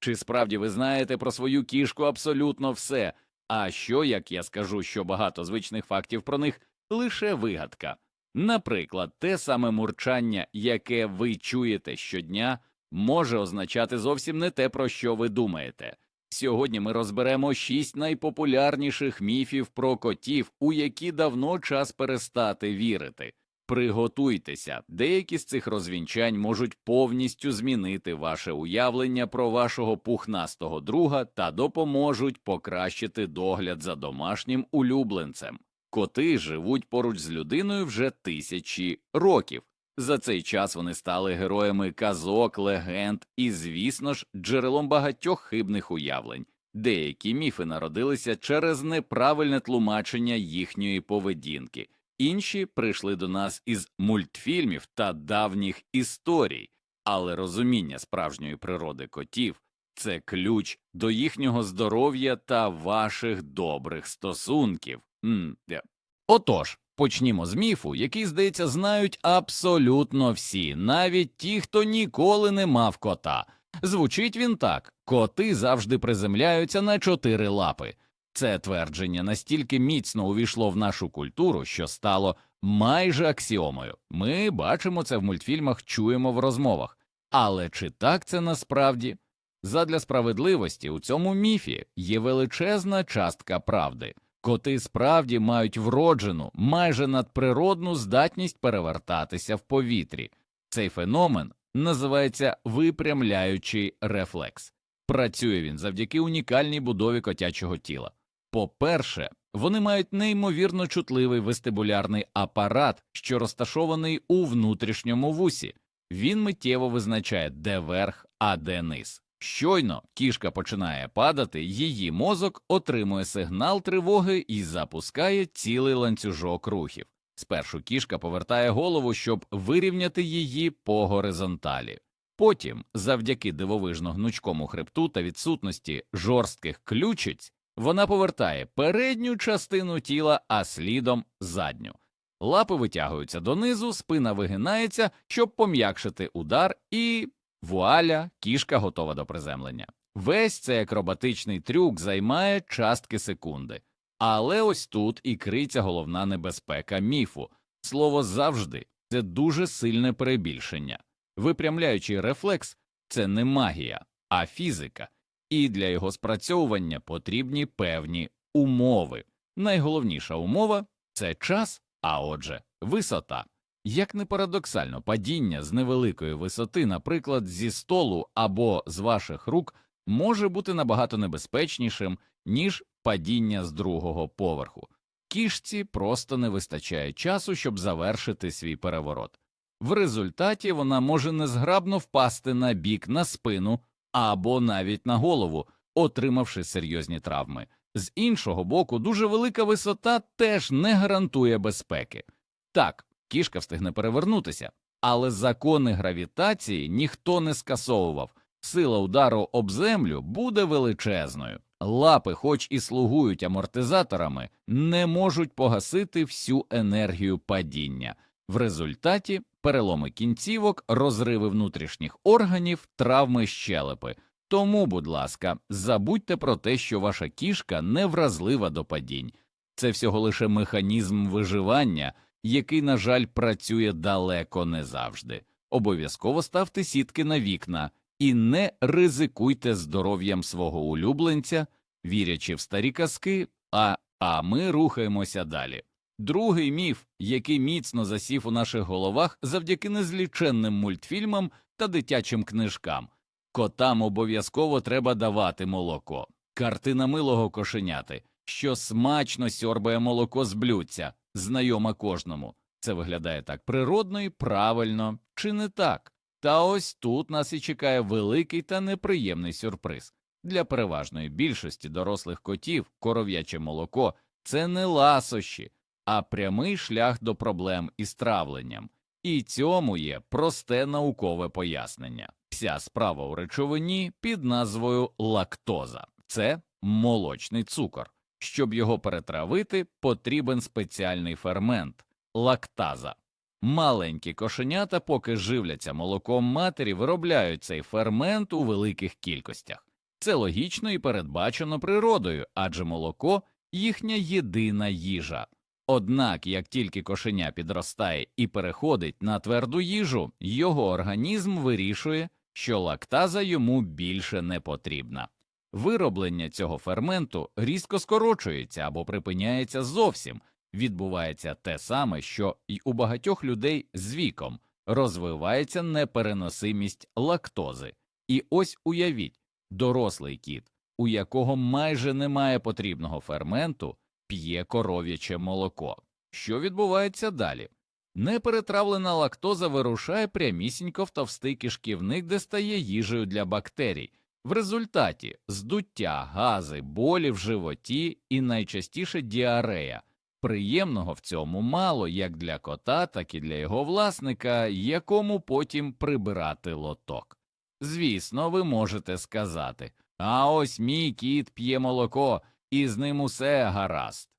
Чи справді ви знаєте про свою кішку абсолютно все? А що, як я скажу, що багато звичних фактів про них лише вигадка? Наприклад, те саме мурчання, яке ви чуєте щодня, може означати зовсім не те, про що ви думаєте. Сьогодні ми розберемо шість найпопулярніших міфів про котів, у які давно час перестати вірити. Приготуйтеся, деякі з цих розвінчань можуть повністю змінити ваше уявлення про вашого пухнастого друга та допоможуть покращити догляд за домашнім улюбленцем. Коти живуть поруч з людиною вже тисячі років. За цей час вони стали героями казок, легенд і, звісно ж, джерелом багатьох хибних уявлень. Деякі міфи народилися через неправильне тлумачення їхньої поведінки, інші прийшли до нас із мультфільмів та давніх історій, але розуміння справжньої природи котів це ключ до їхнього здоров'я та ваших добрих стосунків. М, де- Отож, почнімо з міфу, який, здається, знають абсолютно всі, навіть ті, хто ніколи не мав кота. Звучить він так: коти завжди приземляються на чотири лапи. Це твердження настільки міцно увійшло в нашу культуру, що стало майже аксіомою. Ми бачимо це в мультфільмах, чуємо в розмовах. Але чи так це насправді? Задля справедливості у цьому міфі є величезна частка правди. Коти справді мають вроджену, майже надприродну здатність перевертатися в повітрі. Цей феномен називається випрямляючий рефлекс. Працює він завдяки унікальній будові котячого тіла. По-перше, вони мають неймовірно чутливий вестибулярний апарат, що розташований у внутрішньому вусі. Він миттєво визначає, де верх, а де низ. Щойно кішка починає падати, її мозок отримує сигнал тривоги і запускає цілий ланцюжок рухів. Спершу кішка повертає голову, щоб вирівняти її по горизонталі. Потім, завдяки дивовижно гнучкому хребту та відсутності жорстких ключиць, вона повертає передню частину тіла, а слідом задню. Лапи витягуються донизу, спина вигинається, щоб пом'якшити удар, і вуаля, кішка готова до приземлення. Весь цей акробатичний трюк займає частки секунди. Але ось тут і криться головна небезпека міфу. Слово завжди це дуже сильне перебільшення. Випрямляючий рефлекс це не магія, а фізика, і для його спрацьовування потрібні певні умови. Найголовніша умова це час, а отже, висота. Як не парадоксально, падіння з невеликої висоти, наприклад, зі столу або з ваших рук, може бути набагато небезпечнішим, ніж падіння з другого поверху. Кішці просто не вистачає часу, щоб завершити свій переворот. В результаті вона може незграбно впасти на бік, на спину або навіть на голову, отримавши серйозні травми. З іншого боку, дуже велика висота теж не гарантує безпеки. Так, кішка встигне перевернутися, але закони гравітації ніхто не скасовував. Сила удару об землю буде величезною. Лапи, хоч і слугують амортизаторами, не можуть погасити всю енергію падіння. В результаті переломи кінцівок, розриви внутрішніх органів, травми щелепи. Тому, будь ласка, забудьте про те, що ваша кішка не вразлива до падінь. Це всього лише механізм виживання, який, на жаль, працює далеко не завжди. Обов'язково ставте сітки на вікна і не ризикуйте здоров'ям свого улюбленця, вірячи в старі казки, а, а ми рухаємося далі. Другий міф, який міцно засів у наших головах завдяки незліченним мультфільмам та дитячим книжкам. Котам обов'язково треба давати молоко. Картина милого кошеняти, що смачно сьорбає молоко з блюдця, знайома кожному. Це виглядає так природно і правильно, чи не так? Та ось тут нас і чекає великий та неприємний сюрприз. Для переважної більшості дорослих котів коров'яче молоко це не ласощі, а прямий шлях до проблем із травленням. І цьому є просте наукове пояснення. Вся справа у речовині під назвою лактоза це молочний цукор. Щоб його перетравити, потрібен спеціальний фермент лактаза. Маленькі кошенята, поки живляться молоком матері, виробляють цей фермент у великих кількостях. Це логічно і передбачено природою, адже молоко їхня єдина їжа. Однак, як тільки кошеня підростає і переходить на тверду їжу, його організм вирішує, що лактаза йому більше не потрібна. Вироблення цього ферменту різко скорочується або припиняється зовсім. Відбувається те саме, що й у багатьох людей з віком розвивається непереносимість лактози. І ось уявіть, дорослий кіт, у якого майже немає потрібного ферменту, п'є коров'яче молоко. Що відбувається далі? Неперетравлена лактоза вирушає прямісінько в товстий кишківник, де стає їжею для бактерій. В результаті здуття, гази, болі в животі і найчастіше діарея. Приємного в цьому мало як для кота, так і для його власника, якому потім прибирати лоток. Звісно, ви можете сказати а ось мій кіт п'є молоко, і з ним усе гаразд.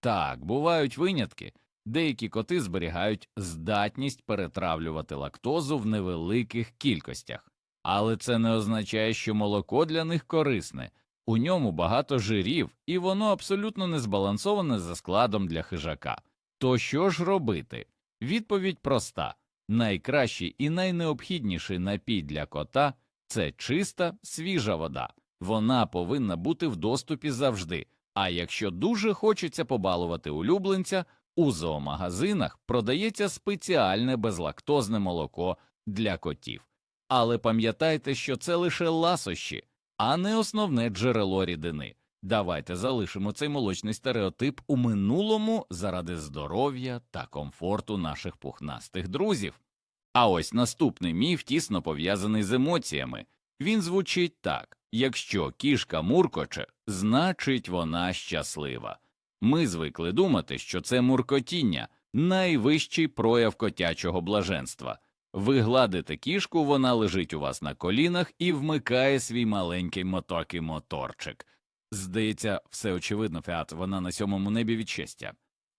Так, бувають винятки. Деякі коти зберігають здатність перетравлювати лактозу в невеликих кількостях, але це не означає, що молоко для них корисне. У ньому багато жирів, і воно абсолютно не збалансоване за складом для хижака. То що ж робити? Відповідь проста найкращий і найнеобхідніший напій для кота це чиста, свіжа вода. Вона повинна бути в доступі завжди. А якщо дуже хочеться побалувати улюбленця, у зоомагазинах продається спеціальне безлактозне молоко для котів. Але пам'ятайте, що це лише ласощі, а не основне джерело рідини. Давайте залишимо цей молочний стереотип у минулому заради здоров'я та комфорту наших пухнастих друзів. А ось наступний міф тісно пов'язаний з емоціями. Він звучить так якщо кішка муркоче, значить вона щаслива. Ми звикли думати, що це муркотіння найвищий прояв котячого блаженства. Ви гладите кішку, вона лежить у вас на колінах і вмикає свій маленький мотокий моторчик. Здається, все очевидно, Феат, вона на сьомому небі від щастя.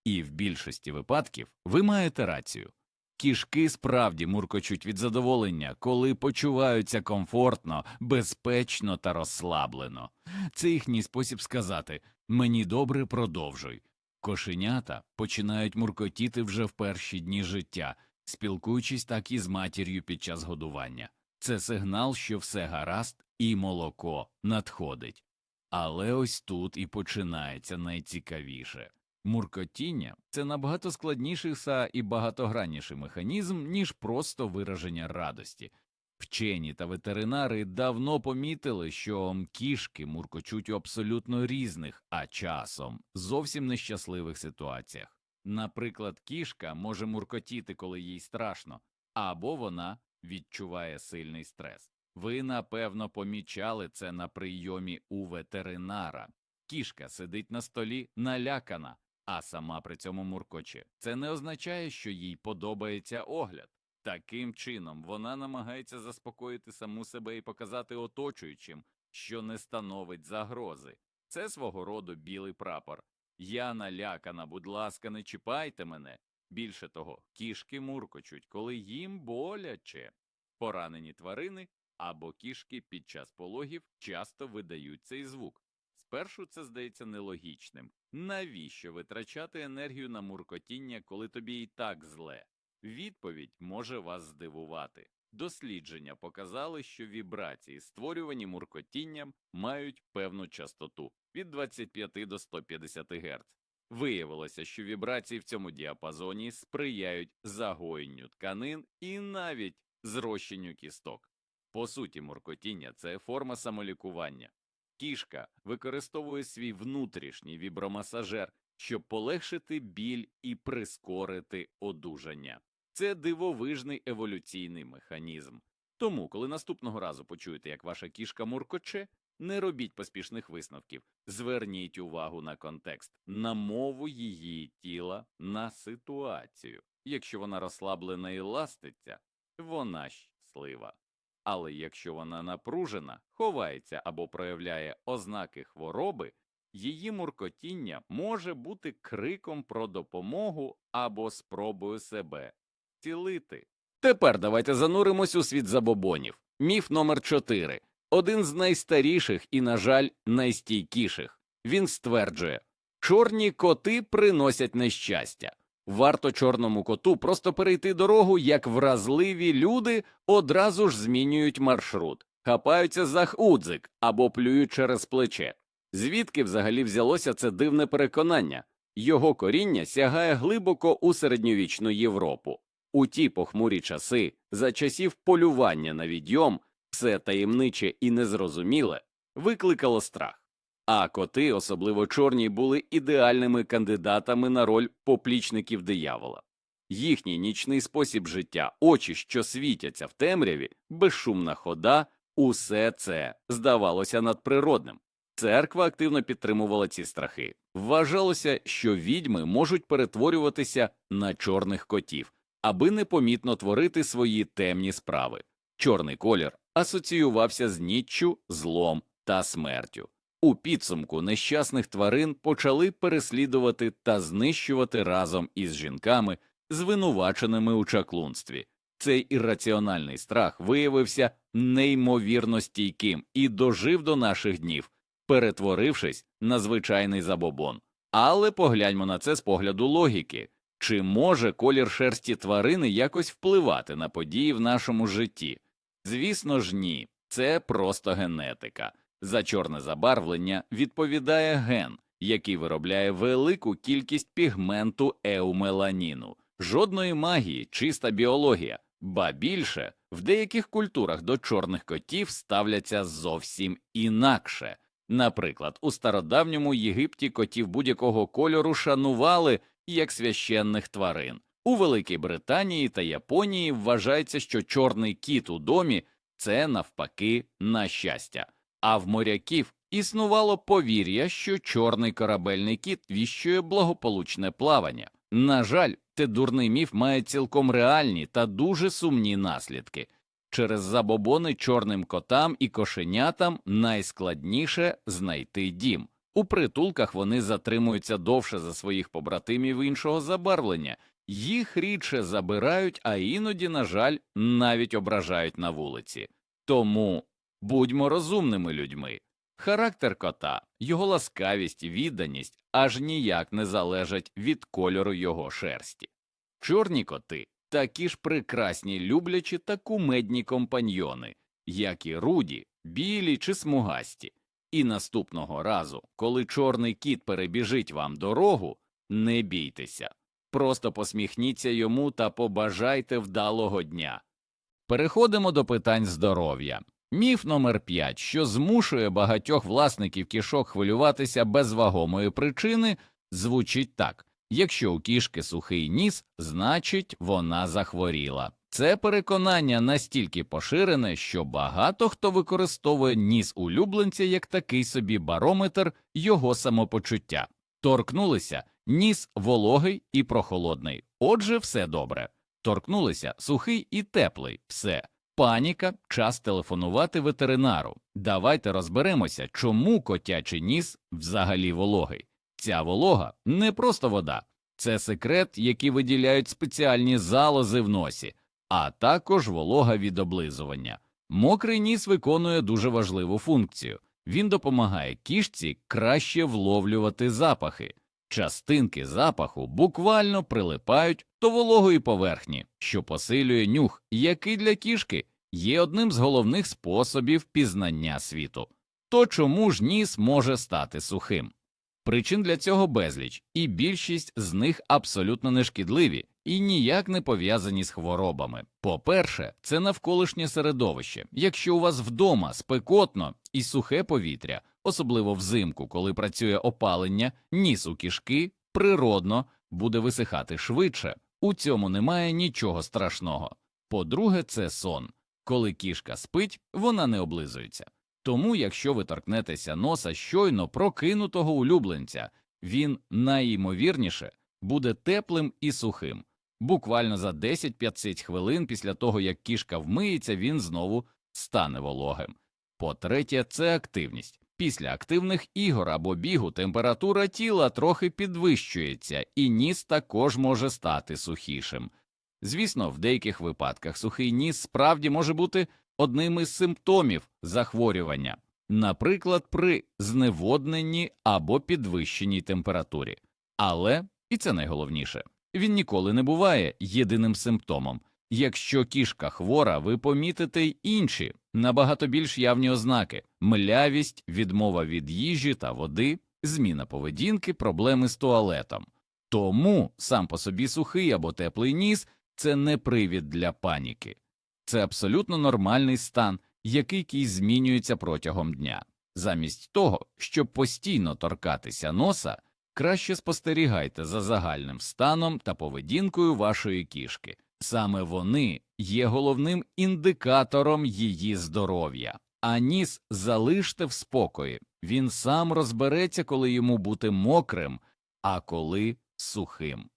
І в більшості випадків ви маєте рацію. Кішки справді муркочуть від задоволення, коли почуваються комфортно, безпечно та розслаблено. Це їхній спосіб сказати мені добре продовжуй. Кошенята починають муркотіти вже в перші дні життя, спілкуючись так і з матір'ю під час годування. Це сигнал, що все гаразд, і молоко надходить. Але ось тут і починається найцікавіше. Муркотіння це набагато складніший і багатогранніший механізм, ніж просто вираження радості. Вчені та ветеринари давно помітили, що кішки муркочуть у абсолютно різних, а часом зовсім нещасливих ситуаціях. Наприклад, кішка може муркотіти, коли їй страшно, або вона відчуває сильний стрес. Ви напевно помічали це на прийомі у ветеринара. Кішка сидить на столі налякана, а сама при цьому муркоче. Це не означає, що їй подобається огляд. Таким чином вона намагається заспокоїти саму себе і показати оточуючим, що не становить загрози. Це свого роду білий прапор. Я налякана, будь ласка, не чіпайте мене. Більше того, кішки муркочуть, коли їм боляче. Поранені тварини або кішки під час пологів часто видають цей звук. Спершу це здається нелогічним. Навіщо витрачати енергію на муркотіння, коли тобі і так зле? Відповідь може вас здивувати. Дослідження показали, що вібрації, створювані муркотінням, мають певну частоту від 25 до 150 Гц. Виявилося, що вібрації в цьому діапазоні сприяють загоєнню тканин і навіть зрощенню кісток. По суті, муркотіння це форма самолікування. Кішка використовує свій внутрішній вібромасажер, щоб полегшити біль і прискорити одужання. Це дивовижний еволюційний механізм. Тому, коли наступного разу почуєте, як ваша кішка муркоче, не робіть поспішних висновків, зверніть увагу на контекст, на мову її тіла, на ситуацію. Якщо вона розслаблена і ластиться, вона щаслива. Але якщо вона напружена, ховається або проявляє ознаки хвороби, її муркотіння може бути криком про допомогу або спробою себе цілити. Тепер давайте зануримось у світ забобонів. Міф номер 4 один з найстаріших і, на жаль, найстійкіших. Він стверджує, чорні коти приносять нещастя. Варто чорному коту просто перейти дорогу, як вразливі люди одразу ж змінюють маршрут, хапаються за худзик або плюють через плече. Звідки взагалі взялося це дивне переконання? Його коріння сягає глибоко у середньовічну Європу. У ті похмурі часи, за часів полювання на відйом, все таємниче і незрозуміле викликало страх. А коти, особливо чорні, були ідеальними кандидатами на роль поплічників диявола. Їхній нічний спосіб життя, очі, що світяться в темряві, безшумна хода, усе це здавалося надприродним. Церква активно підтримувала ці страхи. Вважалося, що відьми можуть перетворюватися на чорних котів, аби непомітно творити свої темні справи. Чорний колір асоціювався з ніччю, злом та смертю. У підсумку нещасних тварин почали переслідувати та знищувати разом із жінками, звинуваченими у чаклунстві. Цей ірраціональний страх виявився неймовірно стійким і дожив до наших днів, перетворившись на звичайний забобон. Але погляньмо на це з погляду логіки чи може колір шерсті тварини якось впливати на події в нашому житті? Звісно ж, ні, це просто генетика. За чорне забарвлення відповідає ген, який виробляє велику кількість пігменту еумеланіну. Жодної магії, чиста біологія, ба більше в деяких культурах до чорних котів ставляться зовсім інакше. Наприклад, у стародавньому Єгипті котів будь-якого кольору шанували як священних тварин. У Великій Британії та Японії вважається, що чорний кіт у домі це навпаки на щастя. А в моряків існувало повір'я, що чорний корабельний кіт віщує благополучне плавання. На жаль, те дурний міф має цілком реальні та дуже сумні наслідки. Через забобони чорним котам і кошенятам найскладніше знайти дім. У притулках вони затримуються довше за своїх побратимів іншого забарвлення, їх рідше забирають, а іноді, на жаль, навіть ображають на вулиці. Тому будьмо розумними людьми. Характер кота, його ласкавість відданість аж ніяк не залежать від кольору його шерсті. Чорні коти такі ж прекрасні люблячі та кумедні компаньйони, як і руді, білі чи смугасті. І наступного разу, коли чорний кіт перебіжить вам дорогу, не бійтеся, просто посміхніться йому та побажайте вдалого дня. Переходимо до питань здоров'я. Міф номер 5, що змушує багатьох власників кішок хвилюватися без вагомої причини, звучить так якщо у кішки сухий ніс, значить вона захворіла. Це переконання настільки поширене, що багато хто використовує ніс улюбленця як такий собі барометр його самопочуття. Торкнулися ніс вологий і прохолодний. Отже, все добре. Торкнулися сухий і теплий, все. Паніка, час телефонувати ветеринару. Давайте розберемося, чому котячий ніс взагалі вологий. Ця волога не просто вода, це секрет, який виділяють спеціальні залози в носі, а також волога від облизування. Мокрий ніс виконує дуже важливу функцію. Він допомагає кішці краще вловлювати запахи. Частинки запаху буквально прилипають до вологої поверхні, що посилює нюх, який для кішки є одним з головних способів пізнання світу. То чому ж ніс може стати сухим? Причин для цього безліч, і більшість з них абсолютно нешкідливі і ніяк не пов'язані з хворобами. По-перше, це навколишнє середовище. Якщо у вас вдома спекотно і сухе повітря, особливо взимку, коли працює опалення, ніс у кішки природно буде висихати швидше. У цьому немає нічого страшного. По-друге, це сон. Коли кішка спить, вона не облизується. Тому, якщо ви торкнетеся носа щойно прокинутого улюбленця, він найімовірніше буде теплим і сухим. Буквально за 10-15 хвилин після того, як кішка вмиється, він знову стане вологим. По-третє, це активність. Після активних ігор або бігу температура тіла трохи підвищується, і ніс також може стати сухішим. Звісно, в деяких випадках сухий ніс справді може бути одним із симптомів захворювання, наприклад, при зневодненні або підвищеній температурі. Але, і це найголовніше, він ніколи не буває єдиним симптомом. Якщо кішка хвора, ви помітите й інші, набагато більш явні ознаки млявість, відмова від їжі та води, зміна поведінки, проблеми з туалетом. Тому сам по собі сухий або теплий ніс це не привід для паніки, це абсолютно нормальний стан, який змінюється протягом дня. Замість того, щоб постійно торкатися носа, краще спостерігайте за загальним станом та поведінкою вашої кішки. Саме вони є головним індикатором її здоров'я. А ніс залиште в спокої. Він сам розбереться, коли йому бути мокрим, а коли сухим.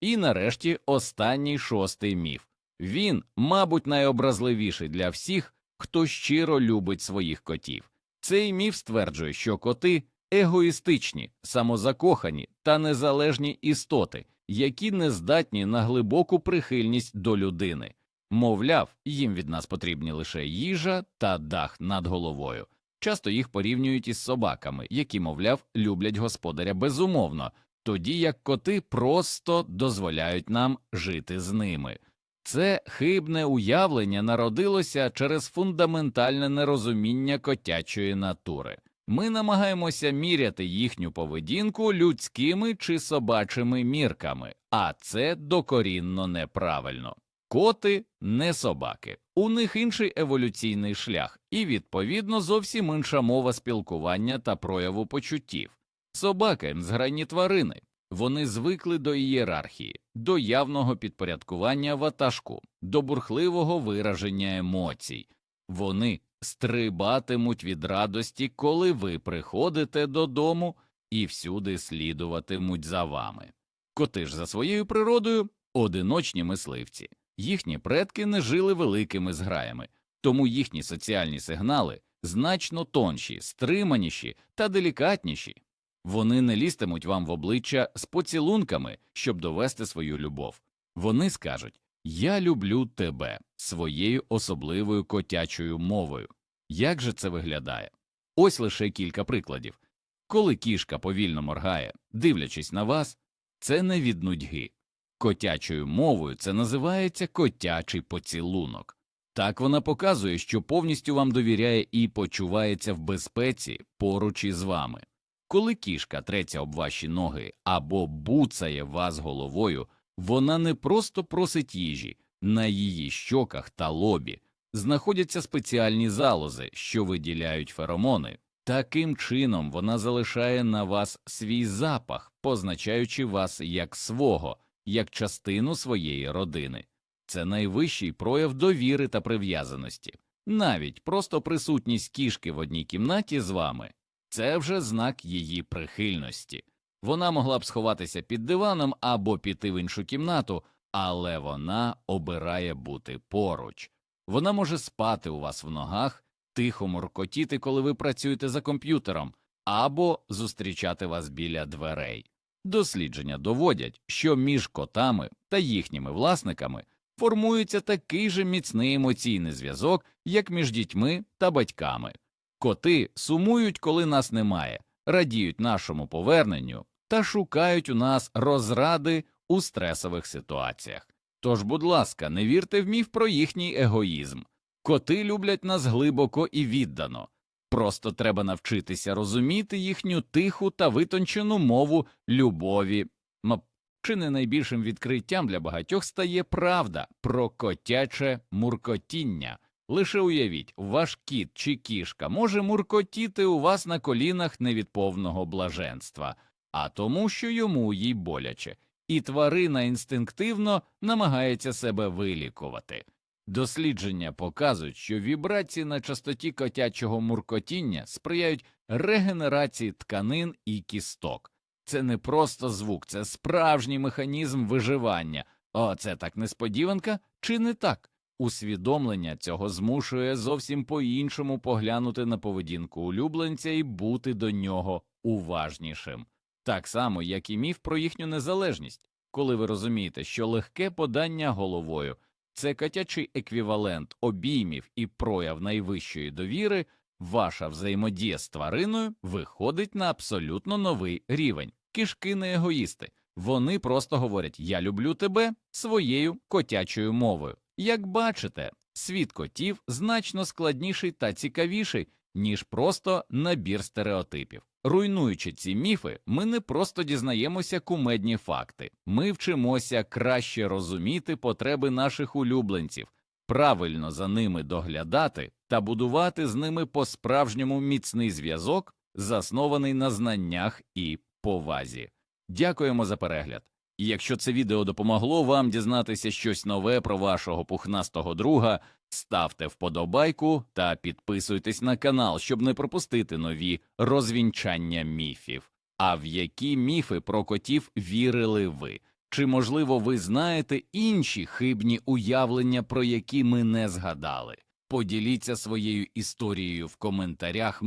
І нарешті останній шостий міф. Він, мабуть, найобразливіший для всіх, хто щиро любить своїх котів. Цей міф стверджує, що коти егоїстичні, самозакохані та незалежні істоти, які не здатні на глибоку прихильність до людини. Мовляв, їм від нас потрібні лише їжа та дах над головою. Часто їх порівнюють із собаками, які, мовляв, люблять господаря безумовно, тоді як коти просто дозволяють нам жити з ними. Це хибне уявлення народилося через фундаментальне нерозуміння котячої натури. Ми намагаємося міряти їхню поведінку людськими чи собачими мірками, а це докорінно неправильно. Коти не собаки, у них інший еволюційний шлях, і, відповідно, зовсім інша мова спілкування та прояву почуттів. Собаки зграйні тварини, вони звикли до ієрархії, до явного підпорядкування ватажку, до бурхливого вираження емоцій. Вони стрибатимуть від радості, коли ви приходите додому, і всюди слідуватимуть за вами. Коти ж за своєю природою одиночні мисливці. Їхні предки не жили великими зграями, тому їхні соціальні сигнали значно тонші, стриманіші та делікатніші. Вони не лізтимуть вам в обличчя з поцілунками, щоб довести свою любов. Вони скажуть Я люблю тебе своєю особливою котячою мовою. Як же це виглядає? Ось лише кілька прикладів. Коли кішка повільно моргає, дивлячись на вас, це не від нудьги. Котячою мовою це називається котячий поцілунок. Так вона показує, що повністю вам довіряє і почувається в безпеці поруч із вами. Коли кішка треться об ваші ноги або буцає вас головою, вона не просто просить їжі, на її щоках та лобі знаходяться спеціальні залози, що виділяють феромони. Таким чином вона залишає на вас свій запах, позначаючи вас як свого, як частину своєї родини. Це найвищий прояв довіри та прив'язаності. Навіть просто присутність кішки в одній кімнаті з вами це вже знак її прихильності. Вона могла б сховатися під диваном або піти в іншу кімнату, але вона обирає бути поруч. Вона може спати у вас в ногах, тихо муркотіти, коли ви працюєте за комп'ютером, або зустрічати вас біля дверей. Дослідження доводять, що між котами та їхніми власниками формується такий же міцний емоційний зв'язок, як між дітьми та батьками. Коти сумують, коли нас немає, радіють нашому поверненню та шукають у нас розради у стресових ситуаціях. Тож, будь ласка, не вірте в міф про їхній егоїзм. Коти люблять нас глибоко і віддано. Просто треба навчитися розуміти їхню тиху та витончену мову любові. Чи не найбільшим відкриттям для багатьох стає правда про котяче муркотіння. Лише уявіть, ваш кіт чи кішка може муркотіти у вас на колінах не від повного блаженства, а тому, що йому їй боляче, і тварина інстинктивно намагається себе вилікувати. Дослідження показують, що вібрації на частоті котячого муркотіння сприяють регенерації тканин і кісток. Це не просто звук, це справжній механізм виживання. О, це так несподіванка, чи не так? Усвідомлення цього змушує зовсім по іншому поглянути на поведінку улюбленця і бути до нього уважнішим, так само, як і міф про їхню незалежність, коли ви розумієте, що легке подання головою це котячий еквівалент обіймів і прояв найвищої довіри, ваша взаємодія з твариною виходить на абсолютно новий рівень. Кішки не егоїсти. Вони просто говорять Я люблю тебе своєю котячою мовою. Як бачите, світ котів значно складніший та цікавіший, ніж просто набір стереотипів. Руйнуючи ці міфи, ми не просто дізнаємося кумедні факти, ми вчимося краще розуміти потреби наших улюбленців, правильно за ними доглядати та будувати з ними по-справжньому міцний зв'язок, заснований на знаннях і повазі. Дякуємо за перегляд. І якщо це відео допомогло вам дізнатися щось нове про вашого пухнастого друга, ставте вподобайку та підписуйтесь на канал, щоб не пропустити нові розвінчання міфів. А в які міфи про котів вірили ви? Чи, можливо, ви знаєте інші хибні уявлення, про які ми не згадали? Поділіться своєю історією в коментарях.